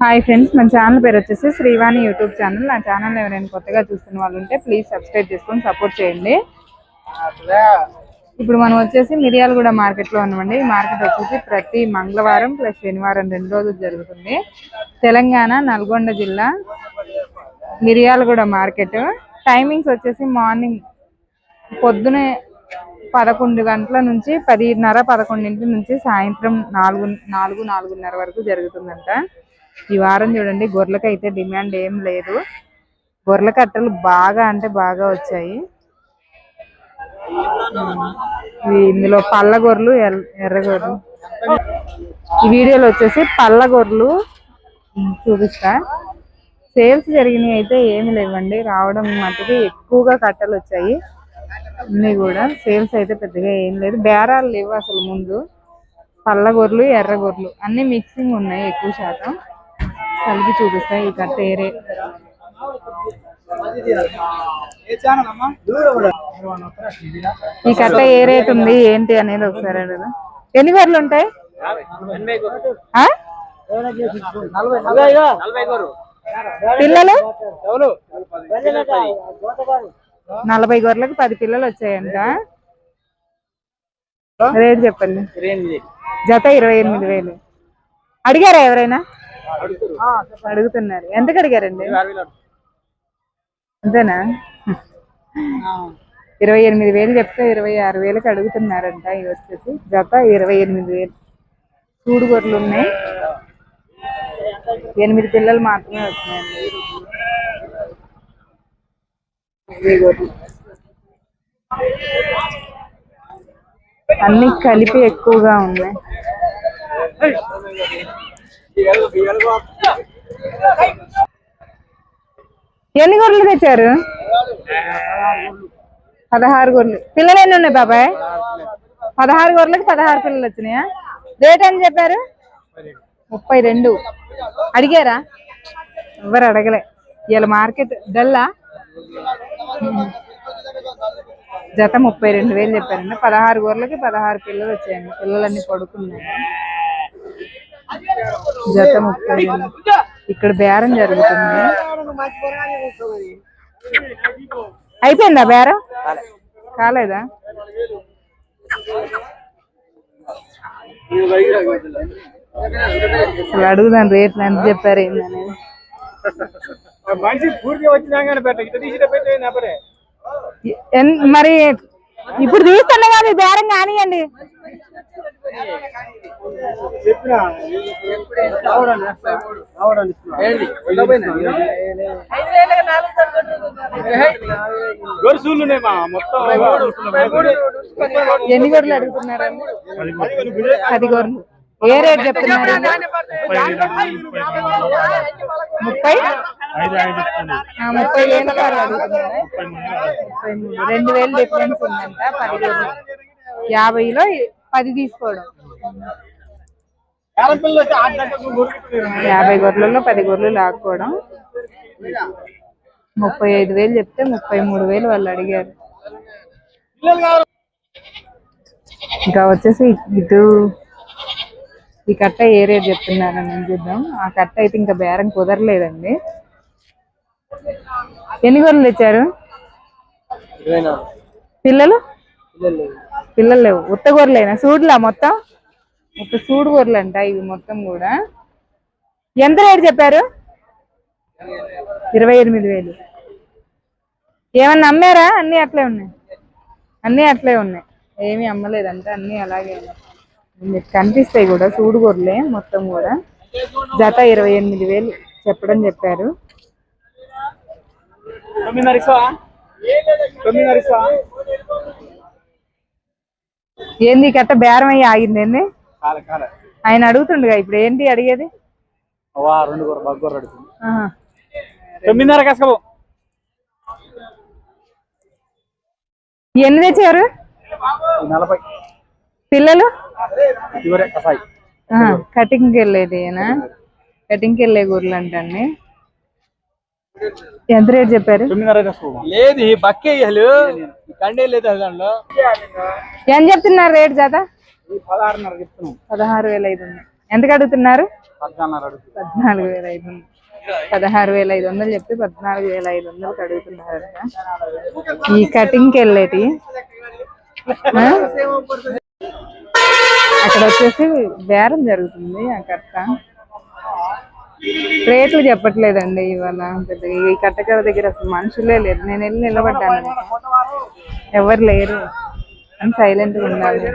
Hi friends మన channel పేరు వచ్చేసి శ్రీవాణి యూట్యూబ్ ఛానల్. నా ఛానల్ ఎవరైనా కొత్తగా చూస్తున్న వాళ్ళు ఉంటే ప్లీజ్ సబ్స్క్రైబ్ చేసుకొని సపోర్ట్ చేయండి. ఇప్పుడు మనం వచ్చేసి మిర్యాలగూడ మార్కెట్లో ఉన్నామండి. ఈ మార్కెట్ వచ్చేసి ప్రతి మంగళవారం ప్లస్ శనివారం రెండు రోజులు జరుగుతుంది. తెలంగాణ నల్గొండ జిల్లా మిర్యాలగూడ మార్కెట్. టైమింగ్స్ వచ్చేసి మార్నింగ్ పొద్దునే పదకొండు గంటల నుంచి పదిన్నర పదకొండింటి నుంచి సాయంత్రం నాలుగు నాలుగు నాలుగున్నర వరకు జరుగుతుందంట. ఈ వారం చూడండి గొర్రెలకు అయితే డిమాండ్ ఏం లేదు. గొర్రెల కట్టలు బాగా అంటే బాగా వచ్చాయి. ఇందులో పళ్ళ గొర్రెలు ఎర్ర- ఎర్ర గొర్రెలు. ఈ వీడియోలో వచ్చేసి పళ్ళ గొర్రెలు చూపిస్తా. సేల్స్ జరిగినవి అయితే ఏమి లేవండి రావడం మటుకు ఎక్కువగా కట్టలు వచ్చాయి. అన్ని కూడా సేల్స్ అయితే పెద్దగా ఏం లేదు. బేరాలు లేవు అసలు ముందు. పళ్ళ గొర్రెలు ఎర్ర గొర్రెలు అన్ని మిక్సింగ్ ఉన్నాయి ఎక్కువ శాతం. కలిపి చూపిస్తాయి ఈ కట్ట ఏరే. ఈ కట్ట ఏ రేట్ ఉంది ఏంటి అనేది ఒకసారి అడుగు ఎన్ని గొర్రెలు ఉంటాయి? పిల్లలు? నలభై గొర్రెలకు పది పిల్లలు వచ్చాయంట. రేట్ చెప్పండి. జత ఇరవై ఎనిమిది వేలు. అడిగారా ఎవరైనా? అడుగుతున్నారు. ఎంతకు అడిగారండి? అంతేనా? ఇరవై ఎనిమిది వేలు చెప్తే ఇరవై ఆరు వేలకు అడుగుతున్నారంట ఇవి వచ్చేసి. జత ఇరవై ఎనిమిది వేలు. చూడు గొర్రెలు ఉన్నాయి. ఎనిమిది పిల్లలు మాత్రమే వచ్చినాయండి. అన్ని కలిపి ఎక్కువగా ఉన్నాయి. ఎన్ని గొర్రెలు తెచ్చారు? పదహారు గొర్రెలు. పిల్లలు ఎన్ని ఉన్నాయి బాబాయ్? పదహారు గొర్రెలకి పదహారు పిల్లలు వచ్చినాయా? రేట్ అని చెప్పారు? ముప్పై రెండు. అడిగారా? ఎవరు అడగలే. ఇవాళ మార్కెట్ డల్లా? జత ముప్పై రెండు వేలు చెప్పారండి. పదహారు గొర్రెలకి పదహారు పిల్లలు వచ్చాయండి. పిల్లలన్నీ పడుకున్నాయి. జత ముప్పై ఇక్కడ బేరం జరుగుతుంది. అయిపోయిందా బేరం? కాలేదా? అసలు అడుగుదాం రేట్లు ఎంత చెప్పారు ఎన్- మరి ఇప్పుడు తీస్తుండే కాదు బేరం కానివ్వండి మా మొత్తం. ఎన్ని గొర్రెలు అడుగుతున్నారండి? పది గొర్రెలు. ఏ రేట్ చెప్తున్నారు ముప్పై ఆ, ముప్పై వేలు అడుగుతున్నారా? రెండు వేలు డిఫరెన్స్ ఉందంట పది యాభైలో పది తీసుకోవడం. యాభై గొర్రెలలో పది గొర్రెలు లాక్కోవడం. ముప్పై ఐదు వేలు చెప్తే ముప్పై మూడు వేలు వాళ్ళు అడిగారు. ఇంకా వచ్చేసి ఇటు ఈ కట్ట ఏ రేట్ చెప్తున్నారని నేను చూద్దాం. ఆ కట్ట అయితే ఇంకా బేరం కుదరలేదండి. ఎన్ని గొర్రెలు తెచ్చారు? పిల్లలు? పిల్లలు లేవు. ఉత్త గొర్రెలేనా? చూడలా మొత్తం? ఒక సూడు గొర్రెలు అంట ఇవి మొత్తం కూడా. ఎంత రేట్ చెప్పారు? ఇరవై ఎనిమిది వేలు. ఏమన్నా అమ్మారా? అన్నీ అట్లే ఉన్నాయి. అన్నీ అట్లే ఉన్నాయి. ఏమీ అమ్మలేదంట అన్నీ అలాగే మీకు కనిపిస్తాయి కూడా సూడు గొర్రెలే మొత్తం కూడా. జత ఇరవై ఎనిమిది వేలు చెప్పడం చెప్పారు. తొమ్మిదిన్నర తొమ్మిదిన్నర ఏంది కట్ట బేరం అయ్యి ఆగింది ఏంది? ఆయన అడుగుతుండగా ఇప్పుడు ఏంటి అడిగేది. తొమ్మిదిన్నర కసకబో ఎన్ని తెచ్చారు? పిల్లలు? కటింగ్కి వెళ్ళేదేనా? కటింగ్కి వెళ్ళే గొర్రెలు అంటండి ఎంత రేట్ చెప్పారు? లేదు ఈ బక్కే ఇయ్యాలి. కండే లేదు దాంట్లో. ఎంత చెప్తున్నారు రేట్ జత? పదహారు వేల ఐదు ఉంది ఎంతకు అడుగుతున్నారు? పద్నాలుగు వేల ఐదు వందలు. పదహారు వేల ఐదు వందలు చెప్తే పద్నాలుగు వేల ఐదు వందలు అడుగుతున్నారంట ఈ కటింగ్కి వెళ్ళేటి? అక్కడ వచ్చేసి బేరం జరుగుతుంది ఆ కట్ట. రేట్లు చెప్పట్లేదండి ఇవాళ. పెద్దగా ఈ కట్టకర దగ్గర అసలు మనుషులే లేరు. నేను వెళ్ళి నిలబడ్డాను. ఎవరు లేరు. అని సైలెంట్గా ఉండాలి.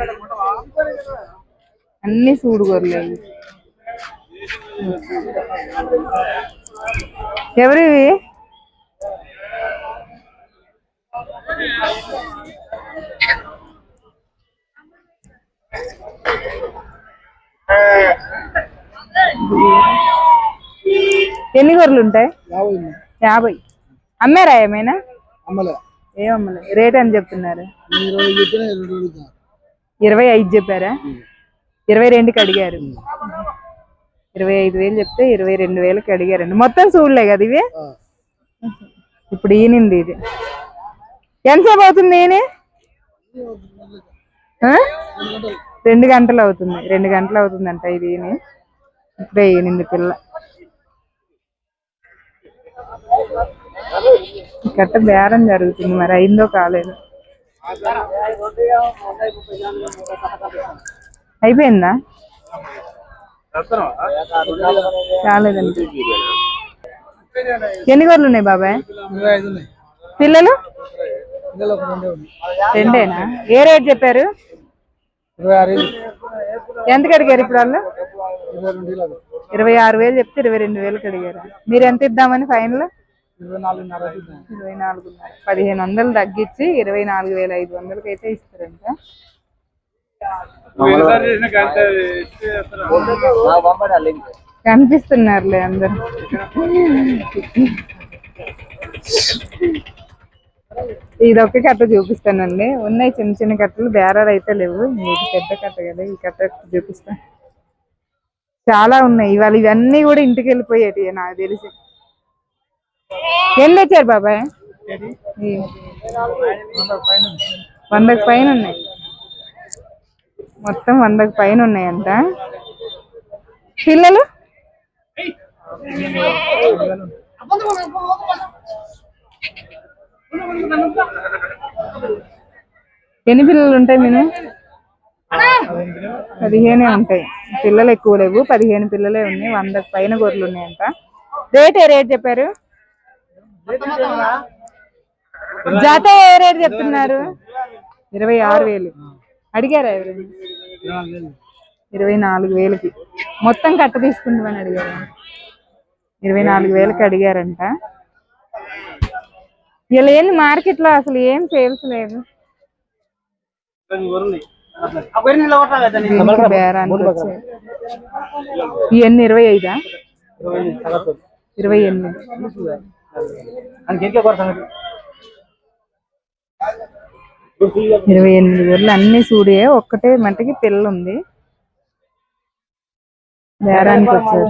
అన్ని సూడుగోర్లేదు ఎవరివి ఎన్ని గొర్రెలు ఉంటాయి? యాభై అమ్మారా ఏమైనా? అమ్మలే. ఏమమ్మలే రేట్ అని చెప్తున్నారు? ఇరవై ఐదు చెప్పారా? ఇరవై రెండుకి అడిగారు. ఇరవై ఐదు వేలు చెప్తే ఇరవై రెండు వేలకి అడిగారండి. మొత్తం చూడలే కదా ఇవి? ఇప్పుడు ఈనింది ఇది. ఎంతసేపు అవుతుంది ఈయన? రెండు గంటలు. అవుతుంది. రెండు గంటలు అవుతుందంట ఇది ఈయన ఇప్పుడే ఈనింది పిల్ల. కట్ట బేరం జరుగుతుంది మరి అయిందో కాలేదు. అయిపోయిందా? కాలేదండి. ఎన్ని గొర్రెలు ఉన్నాయి బాబాయ్? పిల్లలు? రెండేనా? ఏ రేట్ చెప్పారు? ఎంత కడిగారు ఎంతకు అడిగారు ఇప్పుడు వాళ్ళు? ఇరవై ఇరవై ఆరు వేలు చెప్తే ఇరవై రెండు వేలకు అడిగారు. మీరు ఎంత ఇద్దామని ఫైనల్? ఇరవై నాలుగున్నర పదిహేను వందలు తగ్గించి ఇరవై నాలుగు వేల ఐదు వందలకి అయితే ఇస్తారంట కనిపిస్తున్నారులే అందరు. ఇది ఒక్క కట్ట చూపిస్తానండి. ఉన్నాయి చిన్న చిన్న కట్టలు బేరాలు అయితే లేవు. ఇది పెద్ద కట్ట కదా ఈ కట్ట చూపిస్తా. చాలా ఉన్నాయి. ఇవాళ ఇవన్నీ కూడా ఇంటికి వెళ్ళిపోయేటి నాకు తెలిసి. ఎన్ని తెచ్చారు బాబాయ్? వందకు పైన ఉన్నాయి. మొత్తం వందకు పైన ఉన్నాయంట. పిల్లలు? ఎన్ని పిల్లలు ఉంటాయి మేము పదిహేనే ఉంటాయి. పిల్లలు ఎక్కువ లేవు. పదిహేను పిల్లలే ఉన్నాయి. వందకు పైన గొర్రెలు ఉన్నాయంట. రేట్ ఏ రేట్ చెప్పారు? జత ఏ రేట్ చెప్తున్నారు? ఇరవై ఆరు వేలు. అడిగారా ఎవరైనా? ఇరవై నాలుగు వేలకి. మొత్తం కట్ట తీసుకుంటామని అడిగారు? ఇరవై నాలుగు వేలకి అడిగారంట. ఇలా ఏంది మార్కెట్లో అసలు ఏం సేల్స్ లేదు. బేరానికి వచ్చాయి ఇవన్నీ ఇరవై ఐదా? ఇరవై ఎనిమిది. ఇరవై ఎనిమిది గొర్రెలు అన్ని సూడియే ఒక్కటే మంటకి పిల్ల ఉంది. బేరానికి వచ్చారు.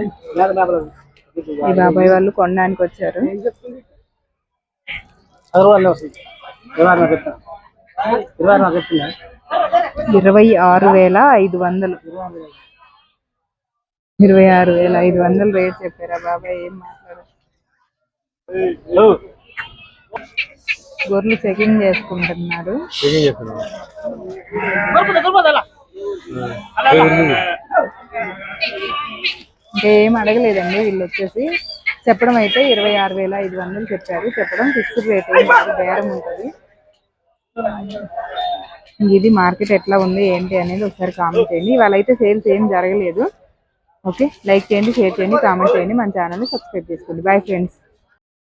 ఈ బాబాయ్ వాళ్ళు కొనడానికి వచ్చారు. ఇరవై ఆరు వేల ఐదు వందలు. ఇరవై ఆరు వేల ఐదు వందలు రేట్ చెప్పారా బాబాయ్? ఏం మాట్లాడారు? గొర్రెలు చెకింగ్ చేసుకుంటున్నారు. ఇంకా ఏం అడగలేదండి వీళ్ళు వచ్చేసి చెప్పడం అయితే ఇరవై ఆరు వేల ఐదు వందలు చెప్పారు. చెప్పడం ఫిక్స్డ్ రేట్ బేరం ఉంటుంది. ఇది మార్కెట్ ఎట్లా ఉంది ఏంటి అనేది ఒకసారి కామెంట్ చేయండి. ఇవాళ అయితే సేల్స్ ఏం జరగలేదు. ఓకే లైక్ చేయండి షేర్ చేయండి కామెంట్ చేయండి. మన ఛానల్ని సబ్స్క్రైబ్ చేసుకోండి. Bye friends